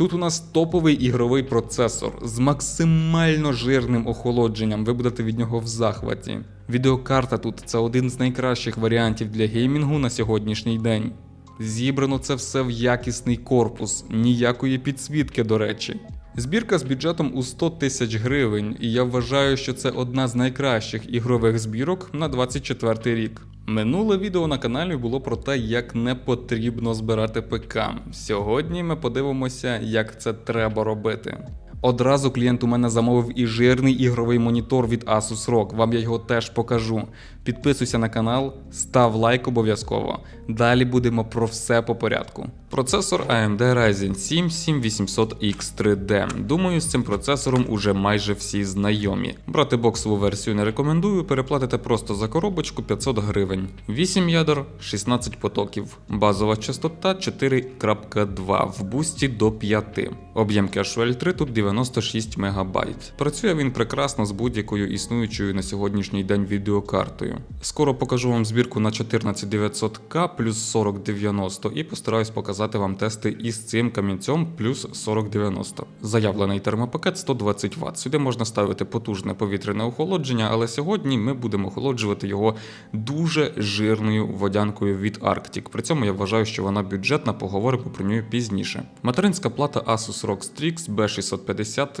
Тут у нас топовий ігровий процесор з максимально жирним охолодженням. Ви будете від нього в захваті. Відеокарта тут це один з найкращих варіантів для геймінгу на сьогоднішній день. Зібрано це все в якісний корпус, ніякої підсвітки, до речі. Збірка з бюджетом у 100 тисяч гривень, і я вважаю, що це одна з найкращих ігрових збірок на 24 рік. Минуле відео на каналі було про те, як не потрібно збирати ПК. Сьогодні ми подивимося, як це треба робити. Одразу клієнт у мене замовив і жирний ігровий монітор від Asus ROG. Вам я його теж покажу. Підписуйся на канал, став лайк обов'язково. Далі будемо про все по порядку. Процесор AMD Ryzen 7 7800X 3D. Думаю, з цим процесором уже майже всі знайомі. Брати боксову версію не рекомендую, переплатите просто за коробочку 500 гривень. 8 ядер, 16 потоків. Базова частота 4.2 в бусті до 5. Об'єм кешу L3 тут 96 МБ. Працює він прекрасно з будь-якою існуючою на сьогоднішній день відеокартою. Скоро покажу вам збірку на 14900К плюс 4090 і постараюсь показати вам тести із цим камінцем плюс 4090. Заявлений термопакет 120 Вт. Сюди можна ставити потужне повітряне охолодження, але сьогодні ми будемо охолоджувати його дуже жирною водянкою від Arctic. При цьому я вважаю, що вона бюджетна, поговоримо про нього пізніше. Материнська плата Asus ROG Strix B650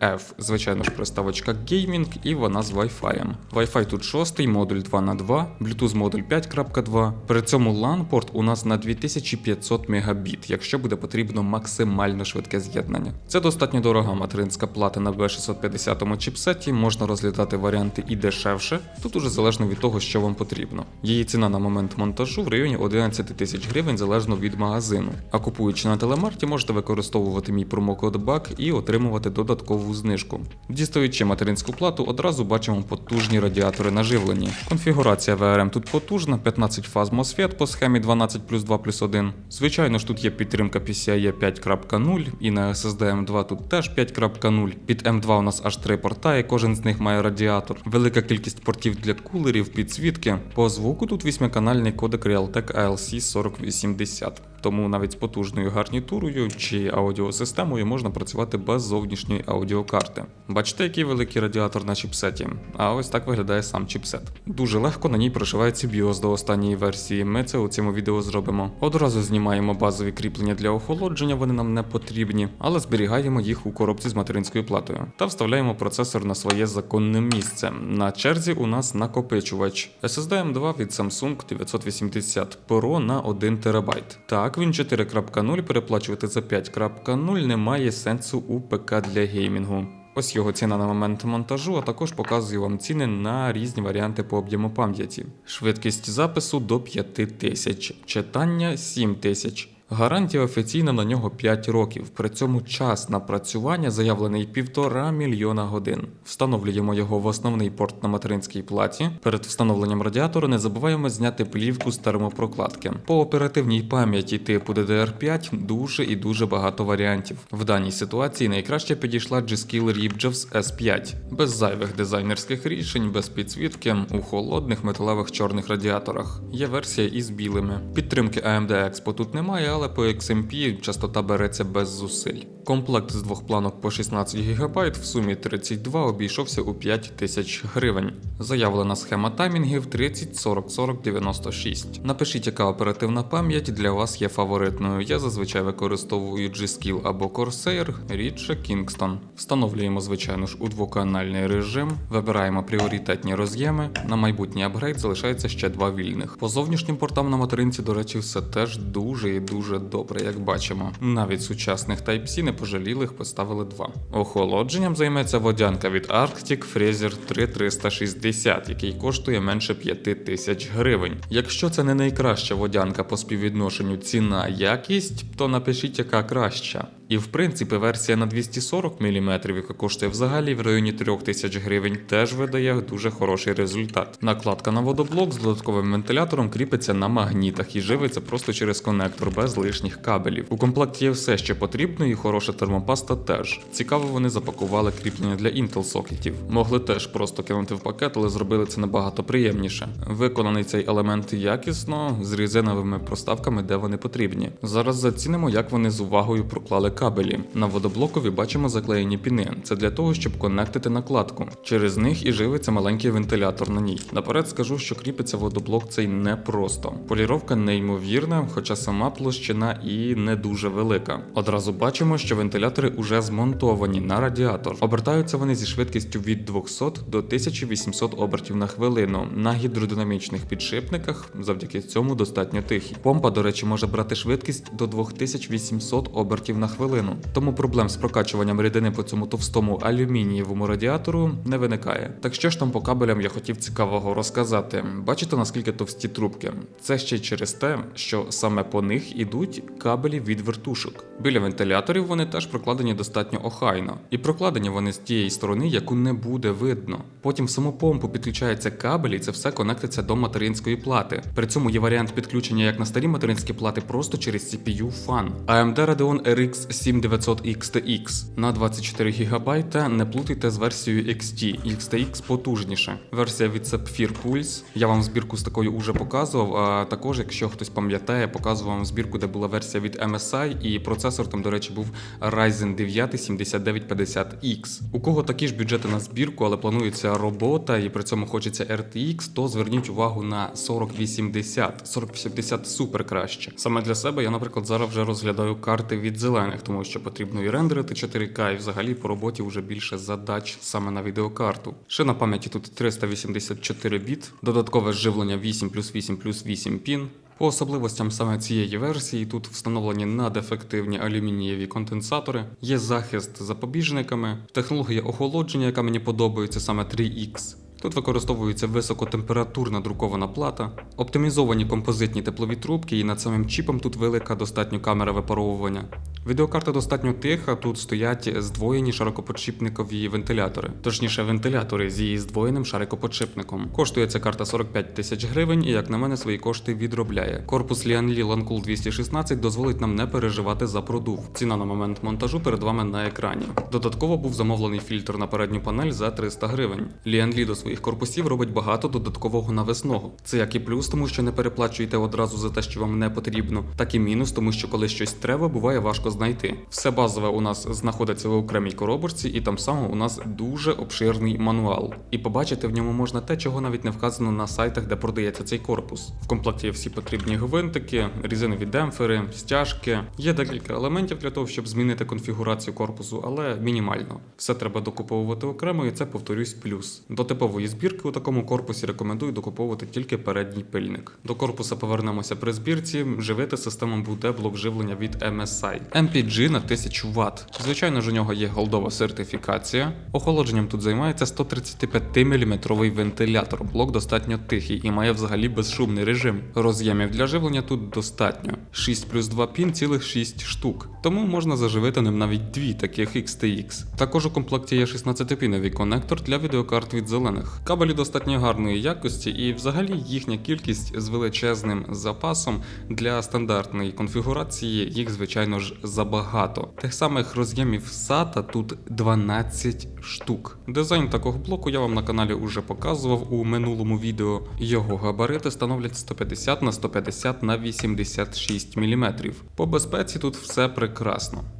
EF. Звичайно ж, приставочка Gaming і вона з Wi-Fi. Wi-Fi тут 6, модуль 2х2, Bluetooth модуль 5.2. При цьому LAN-порт у нас на 2500 Мбіт, якщо буде потрібно максимально швидке з'єднання. Це достатньо дорога материнська плата на B650 чіпсеті, можна розглядати варіанти і дешевше. Тут уже залежно від того, що вам потрібно. Її ціна на момент монтажу в районі 11 тисяч гривень залежно від магазину. А купуючи на телемарті, можете використовувати мій промокод BAK і отримувати додаткову знижку. Дістаючи материнську плату, одразу бачимо потужні радіатори на живленні. Конфігурація VRM тут потужна, 15 фаз MOSFET по схемі 12 плюс 2 плюс 1. Звичайно ж, тут є підтримка PCIe 5.0 і на SSD M2 тут теж 5.0. Під M2 у нас аж три порта, і кожен з них має радіатор. Велика кількість портів для кулерів, підсвітки. По звуку тут восьмиканальний кодек Realtek ALC 4080. Тому навіть з потужною гарнітурою чи аудіосистемою можна працювати без зовнішньої аудіокарти. Бачите, який великий радіатор на чіпсеті? А ось так виглядає сам чіпсет. Дуже легко на ній прошивається BIOS до останньої версії. Ми це у цьому відео зробимо. Одразу знімаємо базові кріплення для охолодження, вони нам не потрібні, але зберігаємо їх у коробці з материнською платою та вставляємо процесор на своє законне місце. На черзі у нас накопичувач SSD M2 від Samsung 980 Pro на 1 ТБ. Так, він 4.0 переплачувати за 5.0 немає сенсу у ПК для геймінгу. Ось його ціна на момент монтажу, а також показую вам ціни на різні варіанти по об'єму пам'яті. Швидкість запису до 5000, читання 7000. Гарантія офіційна на нього 5 років. При цьому час напрацювання заявлений півтора мільйона годин. Встановлюємо його в основний порт на материнській платі. Перед встановленням радіатора не забуваємо зняти плівку з термопрокладки. По оперативній пам'яті типу DDR5 дуже і дуже багато варіантів. В даній ситуації найкраще підійшла G-Skill Ripjaws S5 без зайвих дизайнерських рішень, без підсвітки у холодних металевих чорних радіаторах. Є версія із білими. Підтримки AMD Expo тут немає, але по XMP частота береться без зусиль. Комплект з двох планок по 16 ГБ в сумі 32 обійшовся у 5 тисяч гривень. Заявлена схема таймінгів 30 40 40 96. Напишіть, яка оперативна пам'ять для вас є фаворитною. Я зазвичай використовую G-Skill або Corsair, рідше Kingston. Встановлюємо, звичайно ж, у двоканальний режим, вибираємо пріоритетні роз'єми. На майбутній апгрейд залишається ще два вільних. По зовнішнім портам на материнці, до речі, все теж дуже і дуже добре, як бачимо. Навіть сучасних Type-C не пожаліли, їх поставили два. Охолодженням займеться водянка від Arctic Freezer 3360, який коштує менше 5 тисяч гривень. Якщо це не найкраща водянка по співвідношенню ціна якість, то напишіть, яка краща. І в принципі версія на 240 мм, яка коштує взагалі в районі 3000 гривень, теж видає дуже хороший результат. Накладка на водоблок з додатковим вентилятором кріпиться на магнітах і живиться просто через конектор без лишніх кабелів. У комплекті є все, що потрібно, і хороша термопаста теж. Цікаво, вони запакували кріплення для Intel сокетів. Могли теж просто кинути в пакет, але зробили це набагато приємніше. Виконаний цей елемент якісно з різиновими проставками, де вони потрібні. Зараз зацінимо, як вони з увагою проклали кабелі. На водоблокові бачимо заклеєні піни. Це для того, щоб конектити накладку. Через них і живиться маленький вентилятор на ній. Наперед скажу, що кріпиться водоблок цей непросто. Поліровка неймовірна, хоча сама площина і не дуже велика. Одразу бачимо, що вентилятори уже змонтовані на радіатор. Обертаються вони зі швидкістю від 200 до 1800 обертів на хвилину. На гідродинамічних підшипниках завдяки цьому достатньо тихі. Помпа, до речі, може брати швидкість до 2800 обертів на хвилину. Тому проблем з прокачуванням рідини по цьому товстому алюмінієвому радіатору не виникає. Так що ж там по кабелям я хотів цікавого розказати. Бачите наскільки товсті трубки? Це ще й через те, що саме по них ідуть кабелі від вертушок. Біля вентиляторів вони теж прокладені достатньо охайно, і прокладені вони з тієї сторони, яку не буде видно. Потім в саму помпу підключається кабель, і це все конектиться до материнської плати. При цьому є варіант підключення як на старі материнські плати, просто через CPU FAN. AMD Radeon RX 7900 XTX на 24 ГБ. Не плутайте з версією XT. XTX потужніше. Версія від Sapphire Pulse. Я вам збірку з такою уже показував. А також, якщо хтось пам'ятає, показував вам збірку, де була версія від MSI, і процесор там, до речі, був Ryzen 9 7950X. У кого такі ж бюджети на збірку, але планується робота, і при цьому хочеться RTX, то зверніть увагу на 4080. 4080 супер краще. Саме для себе я, наприклад, зараз вже розглядаю карти від зелених, тому що потрібно і рендерити 4К, і взагалі по роботі вже більше задач саме на відеокарту. Ще на пам'яті тут 384 біт, додаткове живлення 8 плюс 8 плюс 8 пін. По особливостям саме цієї версії тут встановлені надефективні алюмінієві конденсатори, є захист запобіжниками, технологія охолодження, яка мені подобається саме 3X. Тут використовується високотемпературна друкована плата, оптимізовані композитні теплові трубки, і над самим чіпом тут велика достатньо камера випаровування. Відеокарта достатньо тиха, тут стоять здвоєні широкоподшипникові вентилятори, точніше вентилятори з її здвоєним шарикоподшипником. Коштує ця карта 45 тисяч гривень і, як на мене, свої кошти відробляє. Корпус Lianli Lancool 216 дозволить нам не переживати за продув. Ціна на момент монтажу перед вами на екрані. Додатково був замовлений фільтр на передню панель за 300 гривень. Lianli до своїх корпусів робить багато додаткового навесного. Це як і плюс, тому що не переплачуєте одразу за те, що вам не потрібно, так і мінус, тому що коли щось треба, буває важко знайти. Все базове у нас знаходиться в окремій коробочці, і там само у нас дуже обширний мануал. І побачити в ньому можна те, чого навіть не вказано на сайтах, де продається цей корпус. В комплекті є всі потрібні гвинтики, різинові демпфери, стяжки. Є декілька елементів для того, щоб змінити конфігурацію корпусу, але мінімально. Все треба докуповувати окремо, і це повторюсь плюс. До типової збірки у такому корпусі рекомендую докуповувати тільки передній пильник. До корпуса повернемося при збірці. Живити систему буде блок живлення від MSI. MPG на 1000 Вт. Звичайно ж, у нього є голдова сертифікація. Охолодженням тут займається 135-мм вентилятор. Блок достатньо тихий і має взагалі безшумний режим. Роз'ємів для живлення тут достатньо. 6 плюс 2 пін цілих 6 штук. Тому можна заживити ним навіть дві таких XTX. Також у комплекті є 16-піновий конектор для відеокарт від зелених. Кабелі достатньо гарної якості, і взагалі їхня кількість з величезним запасом для стандартної конфігурації їх, звичайно ж, забагато. Тих самих роз'ємів SATA тут 12 штук. Дизайн такого блоку я вам на каналі уже показував у минулому відео. Його габарити становлять 150 на 150 на 86 мм. По безпеці тут все прекрасно.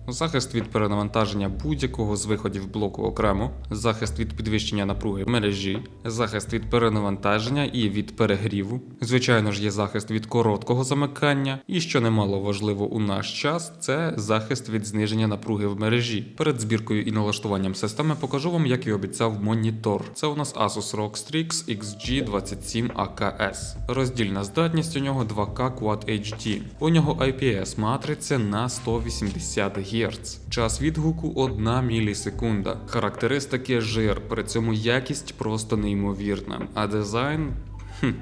Захист від перенавантаження будь-якого з виходів блоку окремо, захист від підвищення напруги мережі, захист від перенавантаження і від перегріву. Звичайно ж, є захист від короткого замикання, і що немало важливо у наш час, це захист від зниження напруги в мережі. Перед збіркою і налаштуванням системи покажу вам, як і обіцяв монітор. Це у нас Asus ROG Strix XG27 AKS. Роздільна здатність у нього 2K Quad HD. У нього IPS матриця на 180 Гц. Час відгуку 1 мілісекунда. Характеристики жир, при цьому якість просто неймовірна. А дизайн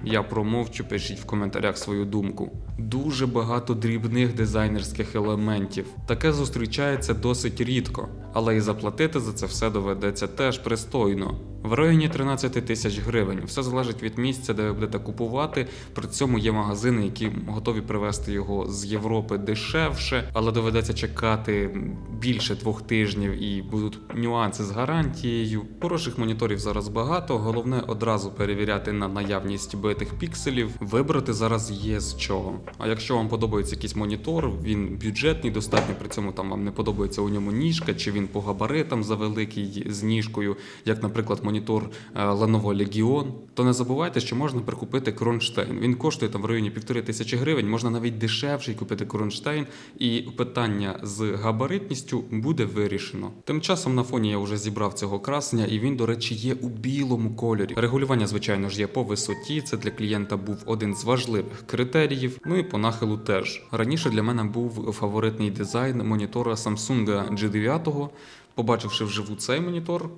я промовчу, пишіть в коментарях свою думку. Дуже багато дрібних дизайнерських елементів. Таке зустрічається досить рідко, але і заплатити за це все доведеться теж пристойно. В районі 13 тисяч гривень. Все залежить від місця, де ви будете купувати. При цьому є магазини, які готові привезти його з Європи дешевше, але доведеться чекати більше двох тижнів і будуть нюанси з гарантією. Хороших моніторів зараз багато. Головне одразу перевіряти на наявність битих пікселів. Вибрати зараз є з чого. А якщо вам подобається якийсь монітор, він бюджетний, достатньо при цьому там вам не подобається у ньому ніжка, чи він по габаритам завеликий з ніжкою, як, наприклад, монітор е, Lenovo Legion, то не забувайте, що можна прикупити Кронштейн. Він коштує там в районі півтори тисячі гривень, можна навіть дешевший купити Кронштейн, і питання з габаритністю буде вирішено. Тим часом на фоні я вже зібрав цього красення, і він, до речі, є у білому кольорі. Регулювання, звичайно ж, є по висоті. Це для клієнта був один з важливих критеріїв. Ну і по нахилу теж. Раніше для мене був фаворитний дизайн монітора Samsung G9. Побачивши вживу цей монітор,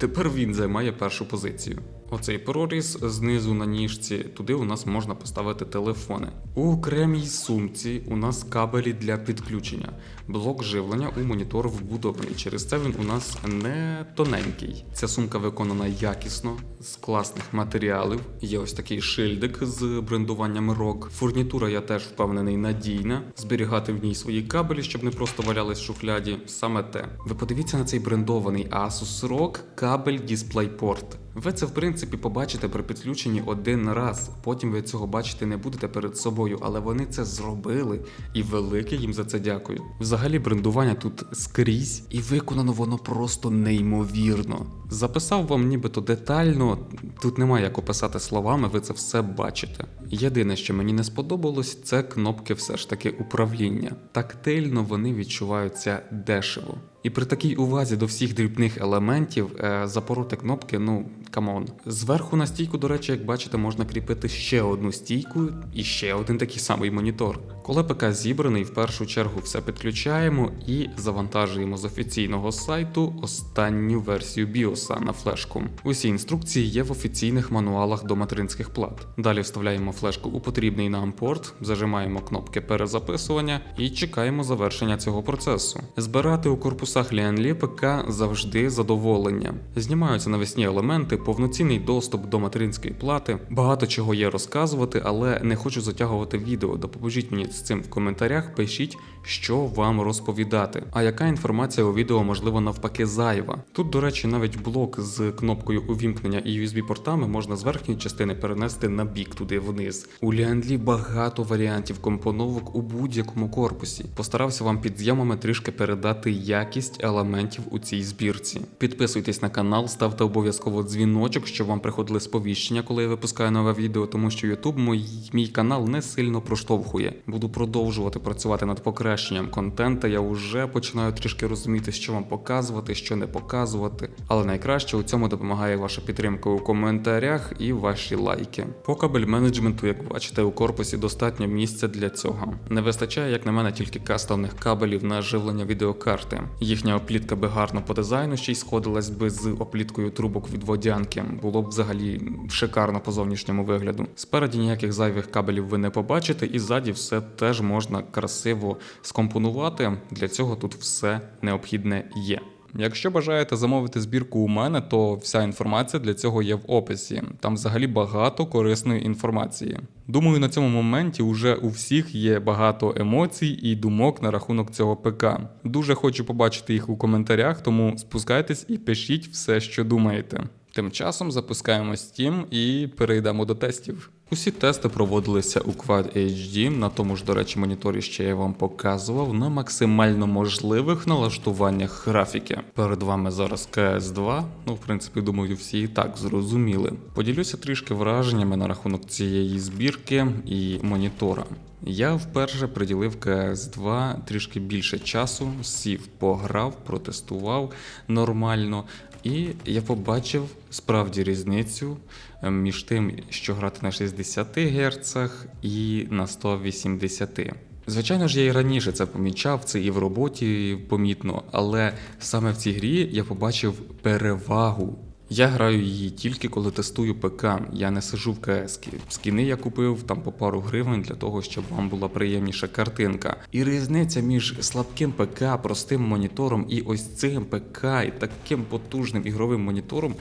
Тепер він займає першу позицію. Оцей проріз знизу на ніжці, туди у нас можна поставити телефони. У окремій сумці у нас кабелі для підключення. Блок живлення у монітор вбудований. Через це він у нас не тоненький. Ця сумка виконана якісно, з класних матеріалів. Є ось такий шильдик з брендуванням ROG. Фурнітура, я теж впевнений, надійна. Зберігати в ній свої кабелі, щоб не просто валялись в шухляді. Саме те. Ви подивіться на цей брендований Asus ROG кабель DisplayPort. Ви це в принципі побачите при підключенні один раз. Потім ви цього бачити не будете перед собою, але вони це зробили, і велике їм за це дякую. Взагалі, брендування тут скрізь, і виконано воно просто неймовірно. Записав вам нібито детально, тут немає як описати словами, ви це все бачите. Єдине, що мені не сподобалось, це кнопки все ж таки управління. Тактильно вони відчуваються дешево. І при такій увазі до всіх дрібних елементів е, запороти кнопки, ну камон. Зверху на стійку, до речі, як бачите, можна кріпити ще одну стійку і ще один такий самий монітор. Коли ПК зібраний, в першу чергу все підключаємо і завантажуємо з офіційного сайту останню версію BIOS на флешку. Усі інструкції є в офіційних мануалах до материнських плат. Далі вставляємо флешку у потрібний нам порт, зажимаємо кнопки перезаписування і чекаємо завершення цього процесу. Збирати у корпусах Lianli ПК завжди задоволення. Знімаються навесні елементи, повноцінний доступ до материнської плати. Багато чого є розказувати, але не хочу затягувати відео. Допоможіть мені з цим в коментарях. Пишіть, що вам розповідати. А яка інформація у відео можливо навпаки зайва? Тут, до речі, навіть блок з кнопкою увімкнення і USB-портами можна з верхньої частини перенести на бік туди вниз. У Lianli багато варіантів компоновок у будь-якому корпусі. Постарався вам під зйомами трішки передати якість елементів у цій збірці. Підписуйтесь на канал, ставте обов'язково дзвіночок, щоб вам приходили сповіщення, коли я випускаю нове відео, тому що YouTube мій, мій канал не сильно проштовхує. Буду продовжувати працювати над покращенням контента. Я вже починаю трішки розуміти, що вам показувати, що не показувати. Але найкраще у цьому допомагає ваша підтримка у коментарях і ваші лайки. По кабель менеджменту, як бачите, у корпусі достатньо місця для цього. Не вистачає, як на мене, тільки кастомних кабелів на живлення відеокарти. Їхня оплітка би гарно по дизайну ще й сходилась би з опліткою трубок від водянки. Було б взагалі шикарно по зовнішньому вигляду. Спереді ніяких зайвих кабелів ви не побачите, і ззаді все теж можна красиво скомпонувати. Для цього тут все необхідне є. Якщо бажаєте замовити збірку у мене, то вся інформація для цього є в описі. Там взагалі багато корисної інформації. Думаю, на цьому моменті уже у всіх є багато емоцій і думок на рахунок цього ПК. Дуже хочу побачити їх у коментарях, тому спускайтесь і пишіть все, що думаєте. Тим часом запускаємо Steam і перейдемо до тестів. Усі тести проводилися у Quad HD, на тому ж, до речі, моніторі, що я вам показував, на максимально можливих налаштуваннях графіки. Перед вами зараз CS2, ну, в принципі, думаю, всі і так зрозуміли. Поділюся трішки враженнями на рахунок цієї збірки і монітора. Я вперше приділив CS2 трішки більше часу, сів, пограв, протестував нормально, і я побачив справді різницю між тим, що грати на 60 Гц і на 180. Звичайно ж, я і раніше це помічав, це і в роботі помітно, але саме в цій грі я побачив перевагу. Я граю її тільки коли тестую ПК. Я не сижу в КС. Скіни я купив там по пару гривень для того, щоб вам була приємніша картинка. І різниця між слабким ПК, простим монітором і ось цим ПК і таким потужним ігровим монітором.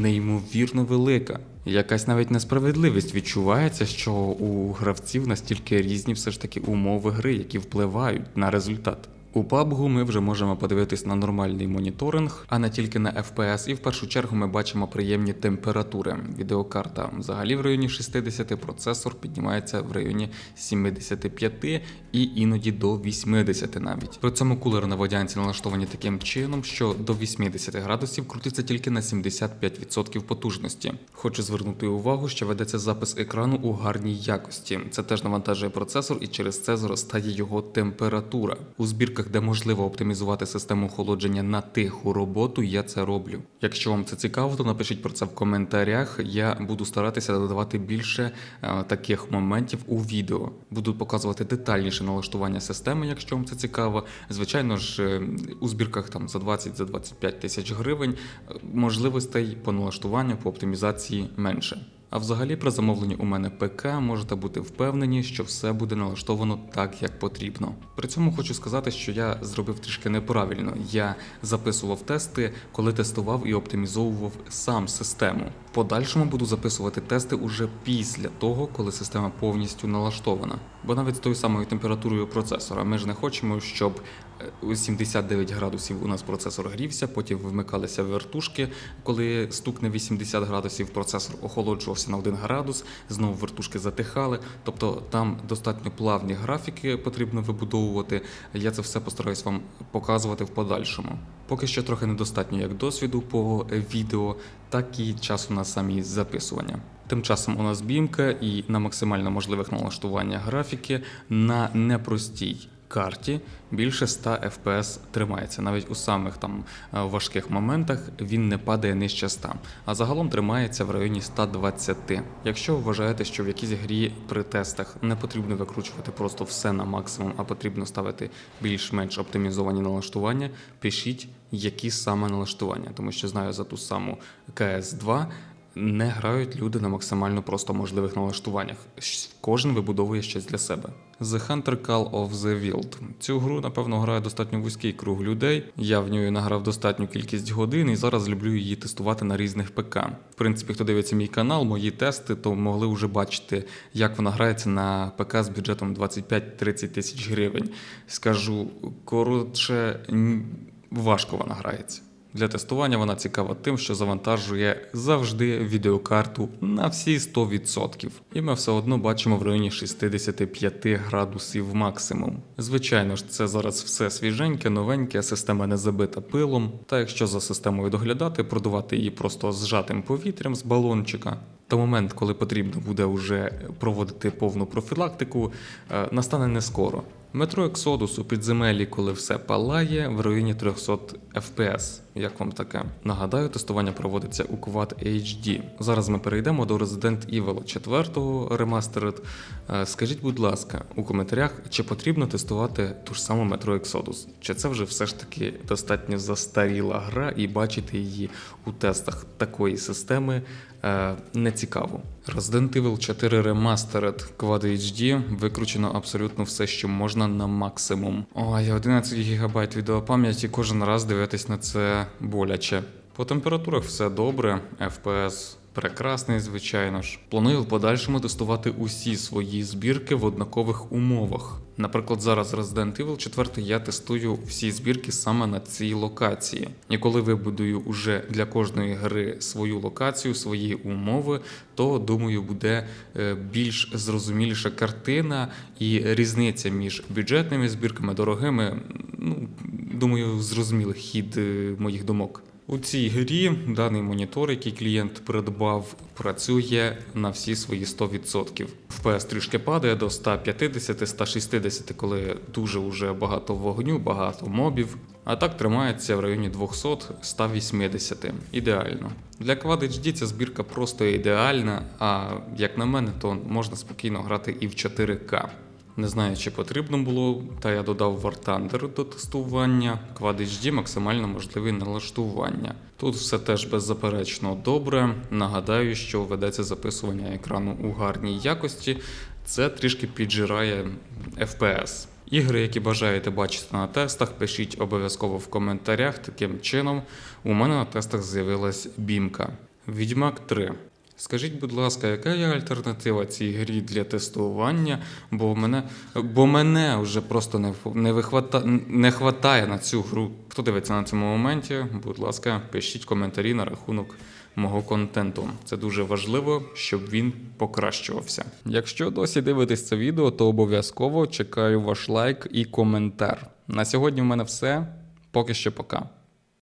Неймовірно велика. Якась навіть несправедливість відчувається, що у гравців настільки різні все ж таки умови гри, які впливають на результат. У PUBG ми вже можемо подивитись на нормальний моніторинг, а не тільки на FPS, і в першу чергу ми бачимо приємні температури. Відеокарта взагалі в районі 60, процесор піднімається в районі 75 і іноді до 80 навіть. При цьому кулери на водянці налаштовані таким чином, що до 80 градусів крутиться тільки на 75% потужності. Хочу звернути увагу, що ведеться запис екрану у гарній якості. Це теж навантажує процесор, і через це зростає його температура. У збірках, де можливо оптимізувати систему охолодження на тиху роботу, я це роблю. Якщо вам це цікаво, то напишіть про це в коментарях. Я буду старатися додавати більше е, таких моментів у відео. Буду показувати детальніше налаштування системи, якщо вам це цікаво. Звичайно ж, е, у збірках там за 20 за 25 тисяч гривень е, можливостей по налаштуванню, по оптимізації менше. А взагалі при замовленні у мене ПК можете бути впевнені, що все буде налаштовано так, як потрібно. При цьому хочу сказати, що я зробив трішки неправильно. Я записував тести, коли тестував і оптимізовував сам систему. В подальшому буду записувати тести уже після того, коли система повністю налаштована. Бо навіть з тою самою температурою процесора ми ж не хочемо, щоб 79 градусів у нас процесор грівся, потім вмикалися вертушки, коли стукне 80 градусів, процесор охолоджувався на 1 градус, знову вертушки затихали. Тобто там достатньо плавні графіки потрібно вибудовувати. Я це все постараюсь вам показувати в подальшому. Поки що трохи недостатньо як досвіду по відео, так і часу на самі записування. Тим часом у нас бімка і на максимально можливих налаштуваннях графіки на непростій карті більше 100 FPS тримається. Навіть у самих там е, важких моментах він не падає нижче 100, а загалом тримається в районі 120. Якщо вважаєте, що в якійсь грі при тестах не потрібно викручувати просто все на максимум, а потрібно ставити більш-менш оптимізовані налаштування, пишіть, які саме налаштування, тому що знаю за ту саму CS2 не грають люди на максимально просто можливих налаштуваннях. Кожен вибудовує щось для себе. The Hunter Call of the Wild. Цю гру, напевно, грає достатньо вузький круг людей. Я в нього награв достатню кількість годин і зараз люблю її тестувати на різних ПК. В принципі, хто дивиться мій канал, мої тести, то могли вже бачити, як вона грається на ПК з бюджетом 25-30 тисяч гривень. Скажу коротше, важко вона грається. Для тестування вона цікава тим, що завантажує завжди відеокарту на всі 100%. І ми все одно бачимо в районі 65 градусів максимум. Звичайно ж, це зараз все свіженьке, новеньке, система не забита пилом. Та якщо за системою доглядати, продувати її просто зжатим повітрям з балончика. Та момент, коли потрібно буде вже проводити повну профілактику, е, настане не скоро. Метро Ексодус у підземелі, коли все палає, в районі 300 FPS. Як вам таке? Нагадаю, тестування проводиться у Quad HD. Зараз ми перейдемо до Resident Evil 4 Remastered. Е, Скажіть, будь ласка, у коментарях, чи потрібно тестувати ту ж саму Metro Exodus? Чи це вже все ж таки достатньо застаріла гра, і бачити її у тестах такої системи е, не цікаво. Resident Evil 4 Remastered Quad HD викручено абсолютно все, що можна на максимум. Ой, 11 ГБ відеопам'яті, кожен раз дивитись на це боляче. По температурах все добре, FPS прекрасний, звичайно ж. Планую в подальшому тестувати усі свої збірки в однакових умовах. Наприклад, зараз Resident Evil 4 я тестую всі збірки саме на цій локації. І коли вибудую уже для кожної гри свою локацію, свої умови, то думаю, буде е, більш зрозуміліша картина і різниця між бюджетними збірками, дорогими. Ну, думаю, зрозумілий хід е, моїх думок. У цій грі даний монітор, який клієнт придбав, працює на всі свої 100%. FPS трішки падає до 150-160, коли дуже уже багато вогню, багато мобів. А так тримається в районі 200-180. Ідеально. Для Quad HD ця збірка просто ідеальна, а як на мене, то можна спокійно грати і в 4К. Не знаю, чи потрібно було, та я додав War Thunder до тестування. Quad HD максимально можливі налаштування. Тут все теж беззаперечно добре. Нагадаю, що ведеться записування екрану у гарній якості. Це трішки піджирає FPS. Ігри, які бажаєте бачити на тестах, пишіть обов'язково в коментарях. Таким чином, у мене на тестах з'явилась бімка. Відьмак 3. Скажіть, будь ласка, яка є альтернатива цій грі для тестування? Бо мене, бо мене вже просто не, не, вихвата, не хватає на цю гру. Хто дивиться на цьому моменті, будь ласка, пишіть коментарі на рахунок мого контенту. Це дуже важливо, щоб він покращувався. Якщо досі дивитесь це відео, то обов'язково чекаю ваш лайк і коментар. На сьогодні в мене все. Поки що пока.